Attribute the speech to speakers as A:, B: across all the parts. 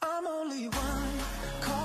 A: I'm only one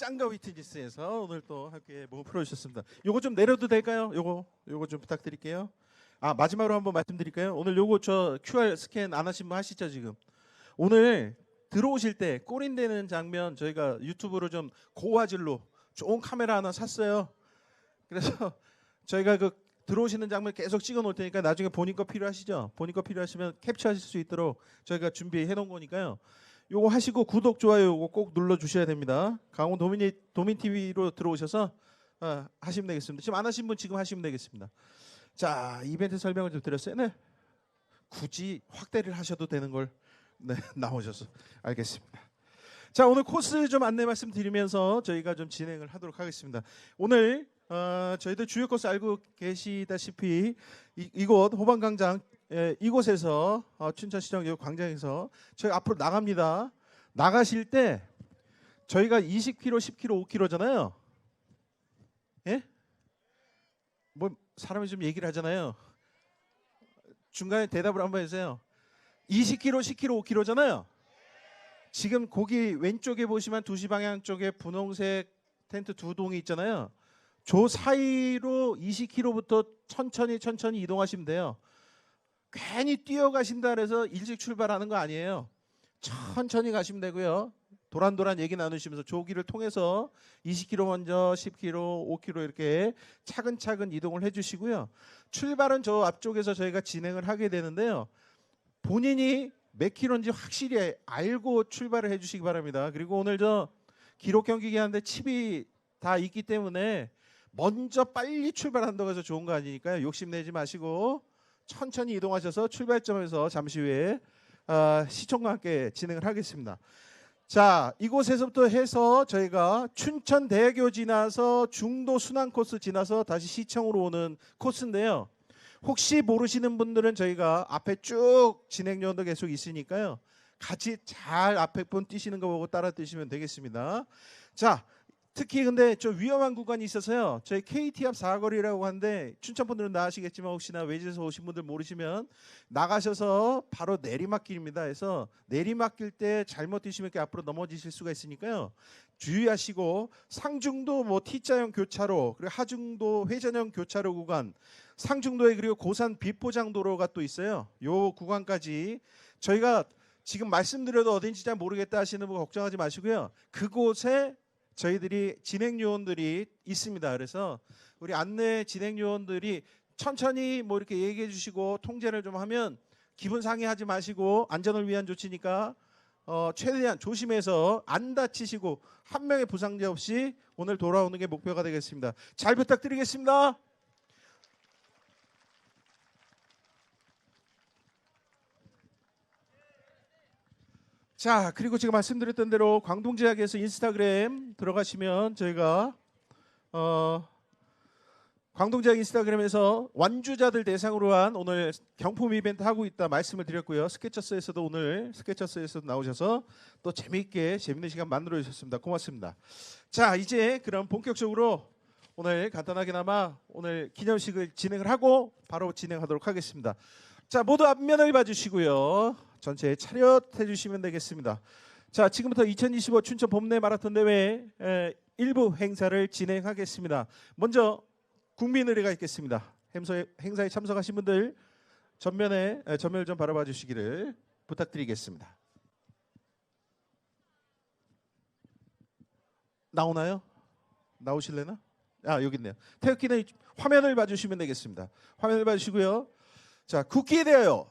B: 짱가 위트니스에서 오늘 또 함께 몸을 풀어주셨습니다. 요거 좀 내려도 될까요? 요거 요거 좀 부탁드릴게요. 아 마지막으로 한번 말씀드릴까요? 오늘 요거 저 QR 스캔 안 하신 분 하시죠 지금? 오늘 들어오실 때 꼬린되는 장면 저희가 유튜브로 좀 고화질로 좋은 카메라 하나 샀어요. 그래서 저희가 그 들어오시는 장면 계속 찍어 놓을 테니까 나중에 본인 거 필요하시죠? 본인 거 필요하시면 캡처하실 수 있도록 저희가 준비해 놓은 거니까요. 요거 하시고 구독 좋아요 요거 꼭 눌러 주셔야 됩니다. 강원 도민이 도민 TV로 들어오셔서 어, 하시면 되겠습니다. 지금 안 하신 분 지금 하시면 되겠습니다. 자 이벤트 설명을 좀 드렸어요. 네. 굳이 확대를 하셔도 되는 걸 네, 나오셔서 알겠습니다. 자 오늘 코스 좀 안내 말씀드리면서 저희가 좀 진행을 하도록 하겠습니다. 오늘 어, 저희들 주요 코스 알고 계시다시피 이, 이곳 호반광장 예, 이곳에서 어, 춘천시청 요 광장에서 저희 앞으로 나갑니다. 나가실 때 저희가 20km, 10km, 5km잖아요. 예? 뭐 사람이 좀 얘기를 하잖아요. 중간에 대답을 한번 해주세요. 20km, 10km, 5km잖아요. 지금 거기 왼쪽에 보시면 2시 방향 쪽에 분홍색 텐트 두 동이 있잖아요. 저 사이로 20km부터 천천히 천천히 이동하시면 돼요. 괜히 뛰어가신다 그래서 일찍 출발하는 거 아니에요. 천천히 가시면 되고요. 도란도란 얘기 나누시면서 조기를 통해서 20km 먼저 10km, 5km 이렇게 차근차근 이동을 해주시고요. 출발은 저 앞쪽에서 저희가 진행을 하게 되는데요. 본인이 몇 킬로인지 확실히 알고 출발을 해주시기 바랍니다. 그리고 오늘 저 기록 경기 기 하는데 칩이 다 있기 때문에 먼저 빨리 출발한다고 해서 좋은 거 아니니까요. 욕심내지 마시고 천천히 이동하셔서 출발점에서 잠시 후에 아, 시청과 함께 진행을 하겠습니다. 자, 이곳에서부터 해서 저희가 춘천대교 지나서 중도 순환 코스 지나서 다시 시청으로 오는 코스인데요. 혹시 모르시는 분들은 저희가 앞에 쭉 진행 요원도 계속 있으니까요. 같이 잘 앞에 분 뛰시는 거 보고 따라 뛰시면 되겠습니다. 자, 특히 근데 좀 위험한 구간이 있어서요. 저희 KT 앞 사거리라고 하는데 춘천 분들은 다 아시겠지만 혹시나 외지에서 오신 분들 모르시면 나가셔서 바로 내리막길입니다. 그래서 내리막길 때 잘못 뛰시면 이렇게 앞으로 넘어지실 수가 있으니까요. 주의하시고 상중도 뭐 T자형 교차로 그리고 하중도 회전형 교차로 구간 상중도에 그리고 고산 비포장 도로가 또 있어요. 요 구간까지 저희가 지금 말씀드려도 어딘지 잘 모르겠다 하시는 분 걱정하지 마시고요. 그곳에 저희들이 진행 요원들이 있습니다. 그래서 우리 안내 진행 요원들이 천천히 뭐 이렇게 얘기해 주시고 통제를 좀 하면 기분 상해하지 마시고 안전을 위한 조치니까 어, 최대한 조심해서 안 다치시고 한 명의 부상자 없이 오늘 돌아오는 게 목표가 되겠습니다. 잘 부탁드리겠습니다. 자 그리고 제가 말씀드렸던 대로 광동제약에서 인스타그램 들어가시면 저희가 어, 광동제약 인스타그램에서 완주자들 대상으로 한 오늘 경품 이벤트 하고 있다 말씀을 드렸고요. 스케쳐스에서도 오늘 스케쳐스에서 나오셔서 또 재미있게 재밌는 시간 만들어 주셨습니다. 고맙습니다. 자 이제 그럼 본격적으로 오늘 간단하게나마 오늘 기념식을 진행을 하고 바로 진행하도록 하겠습니다. 자 모두 앞면을 봐주시고요 전체 차렷 해 주시면 되겠습니다. 자, 지금부터 2025 춘천 봄내 마라톤 대회 에, 일부 행사를 진행하겠습니다. 먼저 국민 의례가 있겠습니다. 행사에, 참석하신 분들 전면에 에, 전면을 좀 바라봐 주시기를 부탁드리겠습니다. 나오나요? 나오실래나? 아 여기 있네요. 태극기는 화면을 봐주시면 되겠습니다. 화면을 봐주시고요. 자, 국기에 대하여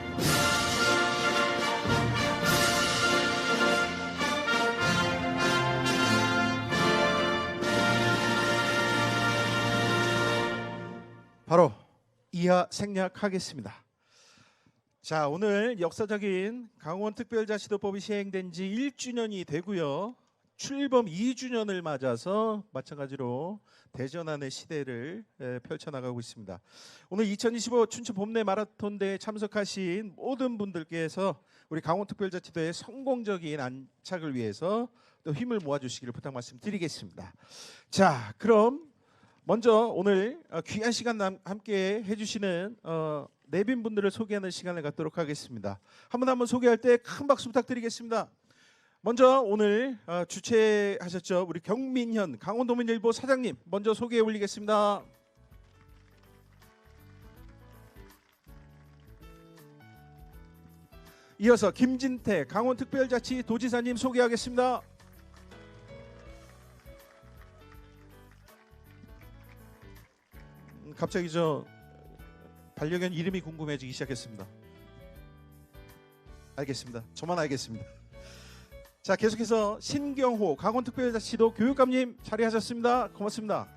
B: 바로 이하 생략하겠습니다. 자, 오늘 역사적인 강원 특별자치도법이 시행된 지 1주년이 되고요. 출범 2주년을 맞아서 마찬가지로 대전환의 시대를 에, 펼쳐나가고 있습니다. 오늘 2025 춘천 봄내 마라톤 대에 참석하신 모든 분들께서 우리 강원특별자치도의 성공적인 안착을 위해서 또 힘을 모아주시기를 부탁 말씀드리겠습니다. 자, 그럼 먼저 오늘 어, 귀한 시간 남- 함께 해주시는 어, 내빈 분들을 소개하는 시간을 갖도록 하겠습니다. 한 분 한 분 소개할 때 큰 박수 부탁드리겠습니다. 먼저 오늘 어, 주최하셨죠 우리 경민현 강원도민일보 사장님 먼저 소개해 올리겠습니다. 이어서 김진태 강원특별자치 도지사님 소개하겠습니다. 음, 갑자기 저 반려견 이름이 궁금해지기 시작했습니다. 알겠습니다. 저만 알겠습니다. 자 계속해서 신경호 강원특별자치도 교육감님 자리하셨습니다. 고맙습니다.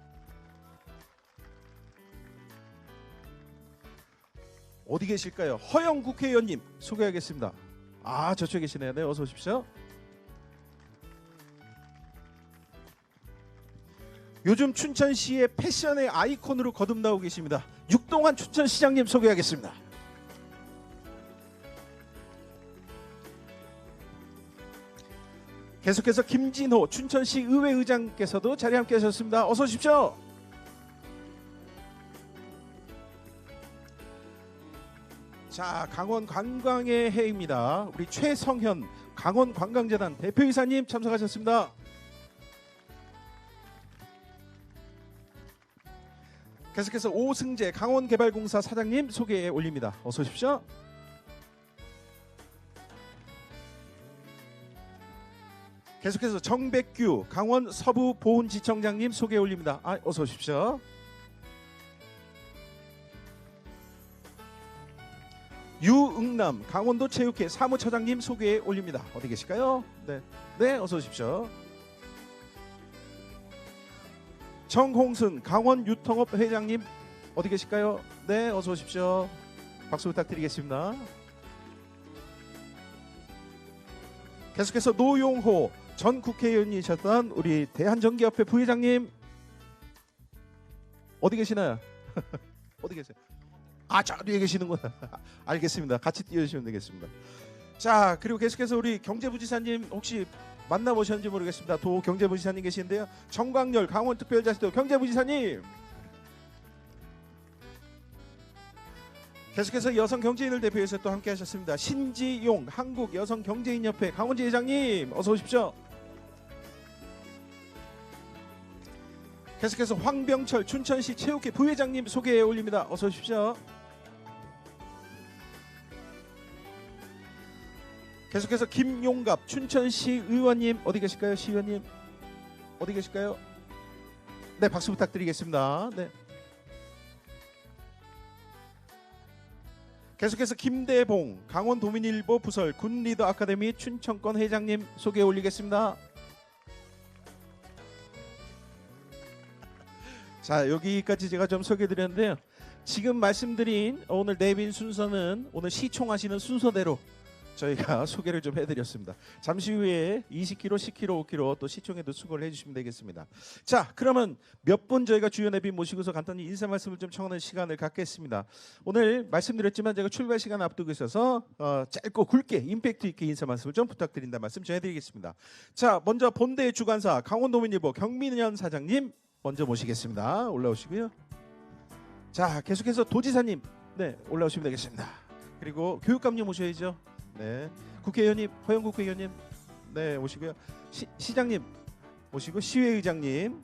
B: 어디 계실까요? 허영 국회의원님 소개하겠습니다. 아 저쪽에 계시네요. 네 어서 오십시오. 요즘 춘천시의 패션의 아이콘으로 거듭나오고 계십니다. 육동환 춘천시장님 소개하겠습니다. 계속해서 김진호 춘천시 의회 의장께서도 자리 함께 하셨습니다. 어서 오십시오. 자, 강원 관광의 해입니다. 우리 최성현 강원 관광재단 대표이사님 참석하셨습니다. 계속해서 오승재 강원개발공사 사장님 소개해 올립니다. 어서 오십시오. 계속해서 정백규 강원 서부 보훈지청장님 소개해 올립니다. 아, 어서 오십시오. 유응남 강원도 체육회 사무처장님 소개해 올립니다. 어디 계실까요? 네, 네, 어서 오십시오. 정홍순 강원 유통업 회장님 어디 계실까요? 네, 어서 오십시오. 박수 부탁드리겠습니다. 계속해서 노용호 전 국회의원이셨던 우리 대한전기협회 부회장님 어디 계시나요? 어디 계세요? 아, 저 뒤에 계시는구나. 알겠습니다. 같이 뛰어주시면 되겠습니다. 자, 그리고 계속해서 우리 경제부지사님 혹시 만나보셨는지 모르겠습니다. 도 경제부지사님 계시는데요. 정광열 강원특별자치도 경제부지사님. 계속해서 여성 경제인을 대표해서 또 함께 하셨습니다. 신지용 한국 여성 경제인협회 강원지 회장님 어서 오십시오. 계속해서 황병철 춘천시 체육회 부회장님 소개해 올립니다. 어서 오십시오. 계속해서 김용갑 춘천시 의원님 어디 계실까요? 시의원님 어디 계실까요? 네 박수 부탁드리겠습니다. 네. 계속해서 김대봉 강원도민일보 부설 군리더 아카데미 춘천권 회장님 소개 올리겠습니다. 자 여기까지 제가 좀 소개드렸는데요. 지금 말씀드린 오늘 내빈 순서는 오늘 시총하시는 순서대로 저희가 소개를 좀 해드렸습니다. 잠시 후에 20km, 10km, 5km 또 시청에도 수고를 해주시면 되겠습니다. 자, 그러면 몇 분 저희가 주요 내빈 모시고서 간단히 인사 말씀을 좀 청하는 시간을 갖겠습니다. 오늘 말씀드렸지만 제가 출발 시간 앞두고 있어서 어, 짧고 굵게 임팩트 있게 인사 말씀을 좀 부탁드린다 말씀 전해드리겠습니다. 자, 먼저 본대 주관사 강원도민일보 경민현 사장님 먼저 모시겠습니다. 올라오시고요. 자, 계속해서 도지사님 네 올라오시면 되겠습니다. 그리고 교육감님 오셔야죠. 네, 국회의원님 허영 국회의원님 네 오시고요. 시, 시장님 오시고 시의회의장님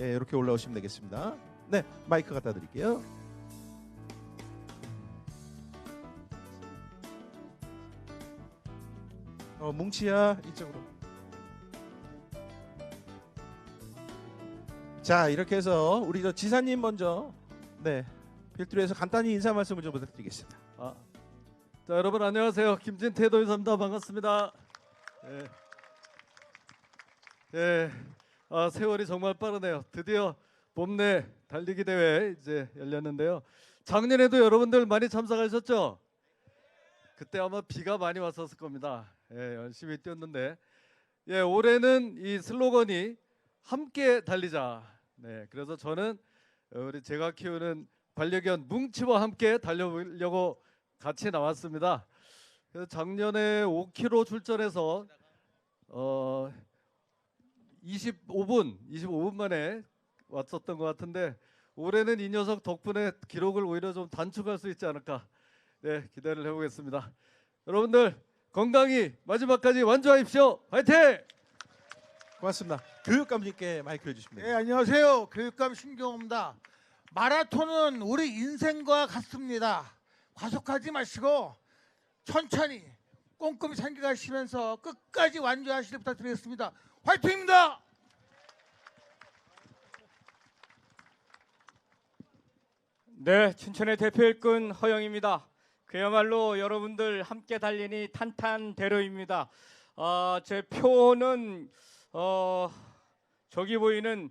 B: 예, 이렇게 올라오시면 되겠습니다. 네 마이크 갖다 드릴게요. 어 뭉치야 이쪽으로. 자 이렇게 해서 우리 저 지사님 먼저 네 필두로 해서 간단히 인사 말씀을 좀 부탁드리겠습니다.
C: 아, 자 여러분 안녕하세요. 김진태 도의사입니다. 반갑습니다. 예, 예, 아, 세월이 정말 빠르네요. 드디어 봄내 달리기 대회 이제 열렸는데요. 작년에도 여러분들 많이 참석하셨죠? 그때 아마 비가 많이 왔었을 겁니다. 예, 열심히 뛰었는데 예, 올해는 이 슬로건이 함께 달리자. 네, 그래서 저는 어, 우리 제가 키우는 반려견 뭉치와 함께 달려보려고 같이 나왔습니다. 작년에 5km 출전해서 어 25분, 25분 만에 왔었던 것 같은데 올해는 이 녀석 덕분에 기록을 오히려 좀 단축할 수 있지 않을까. 네, 기대를 해보겠습니다. 여러분들 건강히 마지막까지 완주하십시오. 화이팅!
B: 고맙습니다. 교육감님께 마이크를 주시면
D: 네. 안녕하세요. 교육감 신경호입니다. 마라톤은 우리 인생과 같습니다. 과속하지 마시고 천천히 꼼꼼히 챙겨가시면서 끝까지 완주하시길 부탁드리겠습니다. 화이팅입니다.
E: 네, 춘천의 대표 일꾼 허영입니다. 그야말로 여러분들 함께 달리니 탄탄대로입니다. 아, 제 표는 어, 저기 보이는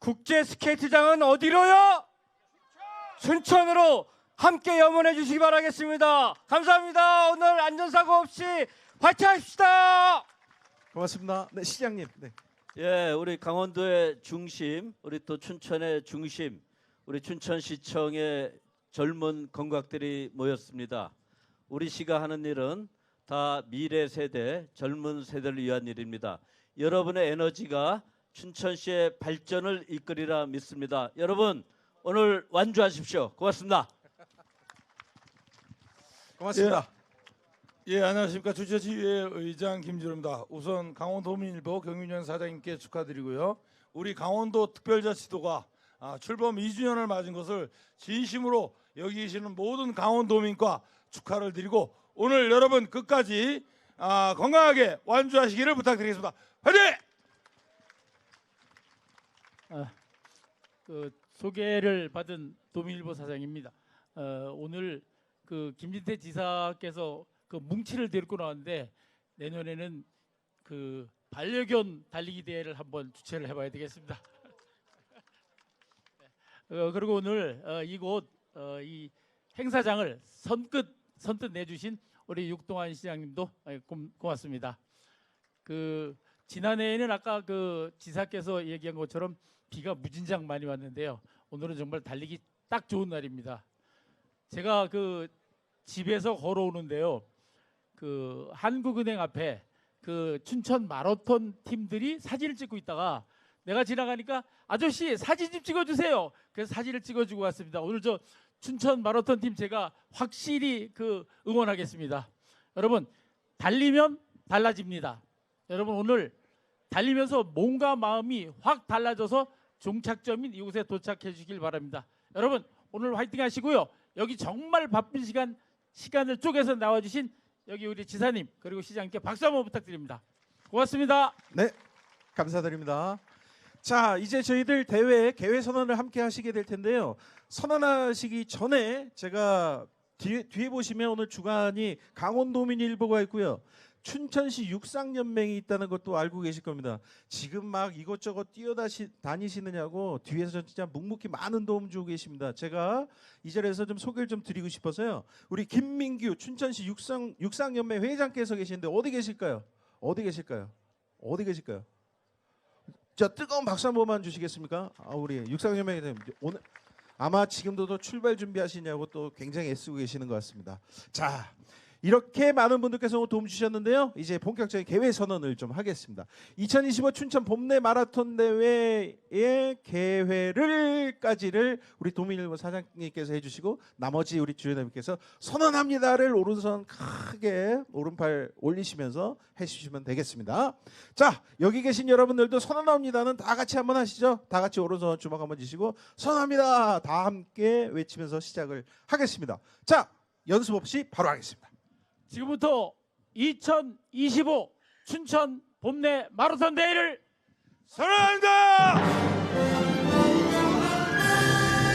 E: 국제 스케이트장은 어디로요? 춘천으로 함께 염원해 주시기 바라겠습니다. 감사합니다. 오늘 안전사고 없이 화이팅 합시다.
B: 고맙습니다. 네, 시장님. 네.
F: 예, 우리 강원도의 중심, 우리 또 춘천의 중심, 우리 춘천시청의 젊은 건각들이 모였습니다. 우리 시가 하는 일은 다 미래 세대, 젊은 세대를 위한 일입니다. 여러분의 에너지가 춘천시의 발전을 이끌이라 믿습니다. 여러분 오늘 완주하십시오. 고맙습니다.
B: 고맙습니다.
G: 예, 안녕하십니까 주최지회 의장 김지로입니다. 우선 강원도민일보 경윤현 사장님께 축하드리고요. 우리 강원도 특별자치도가 아, 출범 2주년을 맞은 것을 진심으로 여기 계시는 모든 강원도민과 축하를 드리고 오늘 여러분 끝까지 아, 건강하게 완주하시기를 부탁드리겠습니다. 화이팅!
H: 그 소개를 받은 도민일보 사장입니다. 어, 오늘 그 김진태 지사께서 그 뭉치를 데리고 나왔는데 내년에는 그 반려견 달리기 대회를 한번 주최를 해봐야 되겠습니다. 어, 그리고 오늘 어, 이곳 어, 이 행사장을 선뜻 선뜻 내주신 우리 육동환 시장님도 어, 고, 고맙습니다. 그 지난해에는 아까 그 지사께서 얘기한 것처럼 비가 무진장 많이 왔는데요. 오늘은 정말 달리기 딱 좋은 날입니다. 제가 그 집에서 걸어오는데요. 그 한국은행 앞에 그 춘천 마라톤 팀들이 사진을 찍고 있다가 내가 지나가니까 아저씨 사진 좀 찍어주세요. 그래서 사진을 찍어주고 왔습니다. 오늘 저 춘천 마라톤 팀 제가 확실히 그 응원하겠습니다. 여러분 달리면 달라집니다. 여러분 오늘 달리면서 몸과 마음이 확 달라져서 종착점인 이곳에 도착해 주길 바랍니다. 여러분 오늘 화이팅 하시고요. 여기 정말 바쁜 시간 시간을 쪼개서 나와 주신 여기 우리 지사님 그리고 시장님께 박수 한번 부탁드립니다. 고맙습니다.
B: 네, 감사드립니다. 자, 이제 저희들 대회 개회 선언을 함께 하시게 될 텐데요. 선언하시기 전에 제가 뒤에, 뒤에 보시면 오늘 주간이 강원도민일보가 있고요. 춘천시 육상연맹이 있다는 것도 알고 계실 겁니다. 지금 막 이것저것 뛰어다시 다니시느냐고 뒤에서 진짜 묵묵히 많은 도움 주고 계십니다. 제가 이 자리에서 좀 소개를 좀 드리고 싶어서요. 우리 김민규 춘천시 육상 육상연맹 회장께서 계시는데 어디 계실까요? 어디 계실까요? 어디 계실까요? 자 뜨거운 박수 한 번만 주시겠습니까? 아 우리 육상연맹에 오늘 아마 지금도 또 출발 준비하시냐고 또 굉장히 애쓰고 계시는 것 같습니다. 자 이렇게 많은 분들께서 도움 주셨는데요. 이제 본격적인 개회 선언을 좀 하겠습니다. 2025 춘천 봄내 마라톤 대회의 개회를까지를 우리 도민일보 사장님께서 해주시고 나머지 우리 주연님께서 선언합니다를 오른손 크게 오른팔 올리시면서 해주시면 되겠습니다. 자 여기 계신 여러분들도 선언합니다는 다 같이 한번 하시죠. 다 같이 오른손 주먹 한번 주시고 선언합니다. 다 함께 외치면서 시작을 하겠습니다. 자 연습 없이 바로 하겠습니다.
H: 지금부터 2025 춘천 봄내 마라톤 대회를
G: 사랑합니다.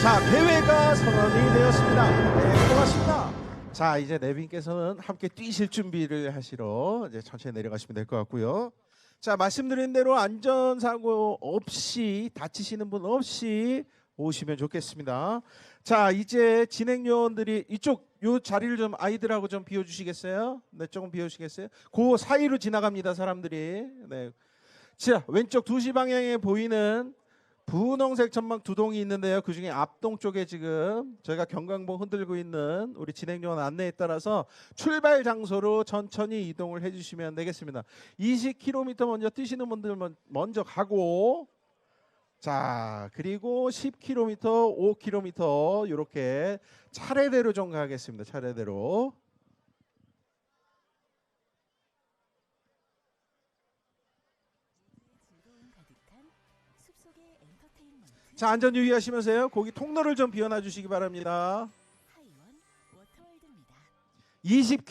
B: 자, 대회가 선언이 되었습니다. 네, 고맙습니다. 자, 이제 네빈께서는 함께 뛰실 준비를 하시러 이제 천천히 내려가시면 될 것 같고요. 자, 말씀드린 대로 안전사고 없이 다치시는 분 없이 오시면 좋겠습니다. 자, 이제 진행 요원들이 이쪽 요 자리를 좀 아이들하고 좀 비워 주시겠어요? 네, 조금 비워 주시겠어요? 그 사이로 지나갑니다, 사람들이. 네. 자, 왼쪽 2시 방향에 보이는 분홍색 전망 두 동이 있는데요. 그 중에 앞동 쪽에 지금 저희가 경광봉 흔들고 있는 우리 진행요원 안내에 따라서 출발 장소로 천천히 이동을 해주시면 되겠습니다. 20km 먼저 뛰시는 분들 먼- 먼저 가고 자 그리고 10km, 5km 이렇게 차례대로 좀 가겠습니다. 차례대로. 자 안전 유의하시면서요. 거기 통로를 좀 비워놔 주시기 바랍니다. 20